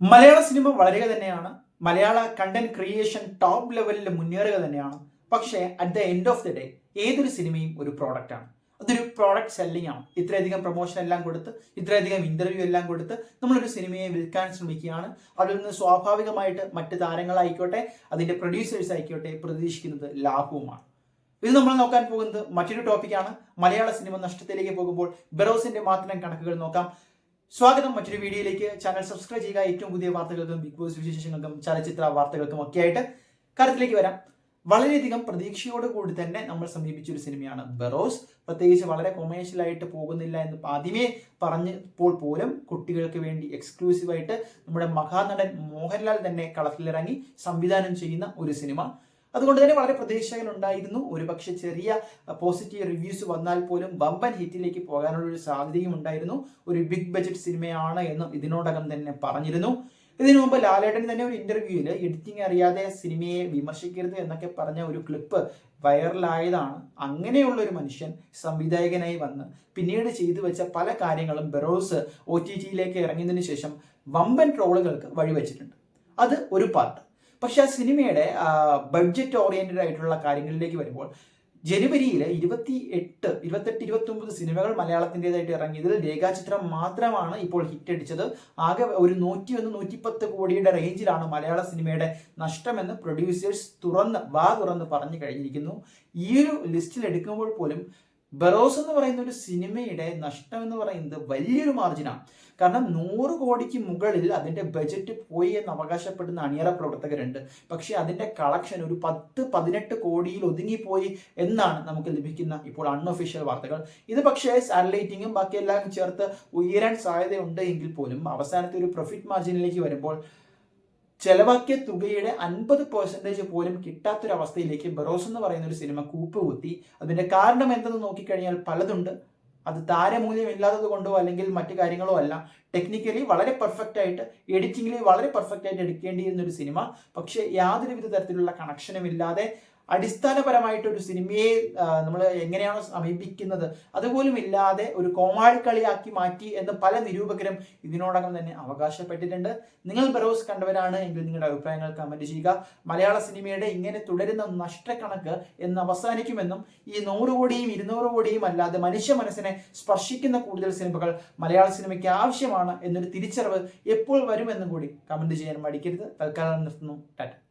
മലയാള cinema വളരുക തന്നെയാണ്. മലയാള content creation top ലെവലിൽ മുന്നേറുക തന്നെയാണ്. പക്ഷേ at the end of the day ഏതൊരു സിനിമയും ഒരു പ്രോഡക്റ്റ് ആണ്. അതൊരു പ്രോഡക്റ്റ് സെല്ലിംഗ് ആണ്. ഇത്രയധികം പ്രൊമോഷൻ എല്ലാം കൊടുത്ത് ഇത്രയധികം ഇന്റർവ്യൂ എല്ലാം കൊടുത്ത് നമ്മളൊരു സിനിമയെ വിൽക്കാൻ ശ്രമിക്കുകയാണ്. അതിൽ നിന്ന് സ്വാഭാവികമായിട്ട് മറ്റ് താരങ്ങളായിക്കോട്ടെ അതിന്റെ പ്രൊഡ്യൂസേഴ്സ് ആയിക്കോട്ടെ പ്രതീക്ഷിക്കുന്നത് ലാഭവുമാണ്. ഇത് നമ്മൾ നോക്കാൻ പോകുന്നത് മറ്റൊരു ടോപ്പിക്കാണ് മലയാള സിനിമ നഷ്ടത്തിലേക്ക് പോകുമ്പോൾ ബെറോസിന്റെ മാത്രം കണക്കുകൾ നോക്കാം. സ്വാഗതം. മറ്റൊരു വീഡിയോയിലേക്ക് ചാനൽ സബ്സ്ക്രൈബ് ചെയ്യുക. ഏറ്റവും പുതിയ വാർത്തകൾക്കും ബിഗ് ബോസ് വിശേഷങ്ങൾക്കും ചലച്ചിത്ര വാർത്തകൾക്കും ഒക്കെ ആയിട്ട് കാര്യത്തിലേക്ക് വരാം. വളരെയധികം പ്രതീക്ഷയോട് കൂടി തന്നെ നമ്മൾ സമീപിച്ച ഒരു സിനിമയാണ് ബെറോസ് പ്രത്യേകിച്ച് വളരെ കൊമേഴ്ഷ്യൽ ആയിട്ട് പോകുന്നില്ല എന്ന് ആദ്യമേ പറഞ്ഞപ്പോൾ പോലും കുട്ടികൾക്ക് വേണ്ടി എക്സ്ക്ലൂസീവായിട്ട് നമ്മുടെ മഹാനടൻ മോഹൻലാൽ തന്നെ കളത്തിലിറങ്ങി സംവിധാനം ചെയ്യുന്ന ഒരു സിനിമ. അതുകൊണ്ട് തന്നെ വളരെ പ്രതീക്ഷകൾ ഉണ്ടായിരുന്നു ഒരുപക്ഷെ ചെറിയ പോസിറ്റീവ് റിവ്യൂസ് വന്നാൽ പോലും ബമ്പൻ ഹിറ്റിലേക്ക് പോകാനുള്ള ഒരു സാധ്യതയും ഉണ്ടായിരുന്നു. ഒരു ബിഗ് ബജറ്റ് സിനിമയാണ് എന്നും ഇതിനോടകം തന്നെ പറഞ്ഞിരുന്നു. ഇതിനു മുമ്പ് ലാലേട്ടൻ തന്നെ ഒരു ഇന്റർവ്യൂവിൽ എഡിറ്റിംഗ് അറിയാതെ സിനിമയെ വിമർശിക്കരുത് എന്നൊക്കെ പറഞ്ഞ ഒരു ക്ലിപ്പ് വൈറലായതാണ് അങ്ങനെയുള്ള ഒരു മനുഷ്യൻ സംവിധായകനായി വന്ന് പിന്നീട് ചെയ്തു വെച്ച പല കാര്യങ്ങളും ബെറോസ് ഒ ടി ടിയിലേക്ക് ഇറങ്ങിയതിനു ശേഷം വമ്പൻ ട്രോളുകൾക്ക് വഴിവെച്ചിട്ടുണ്ട്. അത് ഒരു പാർട്ട് പക്ഷെ ആ സിനിമയുടെ ബഡ്ജറ്റ് ഓറിയന്റഡ് ആയിട്ടുള്ള കാര്യങ്ങളിലേക്ക് വരുമ്പോൾ ജനുവരിയിൽ ഇരുപത്തി എട്ട് ഇരുപത്തെട്ട് ഇരുപത്തി ഒമ്പത് സിനിമകൾ മലയാളത്തിന്റെതായിട്ട് ഇറങ്ങിയതിൽ രേഖാചിത്രം മാത്രമാണ് ഇപ്പോൾ ഹിറ്റ് അടിച്ചത്. ആകെ ഒരു നൂറ്റി ഒന്ന് നൂറ്റിപ്പത്ത് കോടിയുടെ റേഞ്ചിലാണ് മലയാള സിനിമയുടെ നഷ്ടമെന്ന് പ്രൊഡ്യൂസേഴ്സ് തുറന്ന് വാ തുറന്ന് പറഞ്ഞു കഴിഞ്ഞിരിക്കുന്നു. ഈ ഒരു ലിസ്റ്റിൽ എടുക്കുമ്പോൾ പോലും ബറോസ് എന്ന് പറയുന്ന ഒരു സിനിമയുടെ നഷ്ടം എന്ന് പറയുന്നത് വലിയൊരു മാർജിനാണ് കാരണം നൂറ് കോടിക്ക് മുകളിൽ അതിന്റെ ബജറ്റ് പോയി എന്ന് അവകാശപ്പെടുന്ന അണിയറ പ്രവർത്തകരുണ്ട്. പക്ഷെ അതിന്റെ കളക്ഷൻ ഒരു പത്ത് പതിനെട്ട് കോടിയിൽ ഒതുങ്ങിപ്പോയി എന്നാണ് നമുക്ക് ലഭിക്കുന്ന ഇപ്പോൾ അൺഒഫീഷ്യൽ വാർത്തകൾ. ഇത് പക്ഷേ സാറ്റലൈറ്റിങ്ങും ബാക്കിയെല്ലാം ചേർത്ത് ഉയരാൻ സാധ്യതയുണ്ട് എങ്കിൽ പോലും അവസാനത്തെ ഒരു പ്രോഫിറ്റ് മാർജിനിലേക്ക് വരുമ്പോൾ ചെലവാക്കിയ തുകയുടെ അൻപത് പെർസെന്റേജ് പോലും കിട്ടാത്തൊരവസ്ഥയിലേക്ക് ബറോസ് എന്ന് പറയുന്ന ഒരു സിനിമ കൂപ്പുകുത്തി. അതിന്റെ കാരണം എന്തെന്ന് നോക്കിക്കഴിഞ്ഞാൽ പലതുണ്ട്. അത് താരമൂല്യം ഇല്ലാത്തത് കൊണ്ടോ അല്ലെങ്കിൽ മറ്റു കാര്യങ്ങളോ അല്ല. ടെക്നിക്കലി വളരെ പെർഫെക്റ്റ് ആയിട്ട് എഡിറ്റിംഗിൽ വളരെ പെർഫെക്റ്റ് ആയിട്ട് എടുക്കേണ്ടിയിരുന്ന ഒരു സിനിമ. പക്ഷേ യാതൊരുവിധ തരത്തിലുള്ള കണക്ഷനും ഇല്ലാതെ അടിസ്ഥാനപരമായിട്ട് ഒരു സിനിമയെ നമ്മൾ എങ്ങനെയാണോ സമീപിക്കുന്നത് അതുപോലും ഇല്ലാതെ ഒരു കോമാളിക്കളിയാക്കി മാറ്റി എന്ന് പല നിരൂപകരും ഇതിനോടകം തന്നെ അവകാശപ്പെട്ടിട്ടുണ്ട്. നിങ്ങൾ ബറോസ് കണ്ടവരാണ് എങ്കിൽ നിങ്ങളുടെ അഭിപ്രായങ്ങൾ കമന്റ് ചെയ്യുക. മലയാള സിനിമയുടെ ഇങ്ങനെ തുടരുന്ന നഷ്ടക്കണക്ക് എന്ന് അവസാനിക്കുമെന്നും ഈ നൂറ് കോടിയും ഇരുന്നൂറ് കോടിയും അല്ലാതെ മനുഷ്യ മനസ്സിനെ സ്പർശിക്കുന്ന കൂടുതൽ സിനിമകൾ മലയാള സിനിമയ്ക്ക് ആവശ്യമാണ് എന്നൊരു തിരിച്ചറിവ് എപ്പോൾ വരുമെന്നും കൂടി കമന്റ് ചെയ്യാൻ മടിക്കരുത്. തൽക്കാലം നിർത്തുന്നു. ടാറ്റ.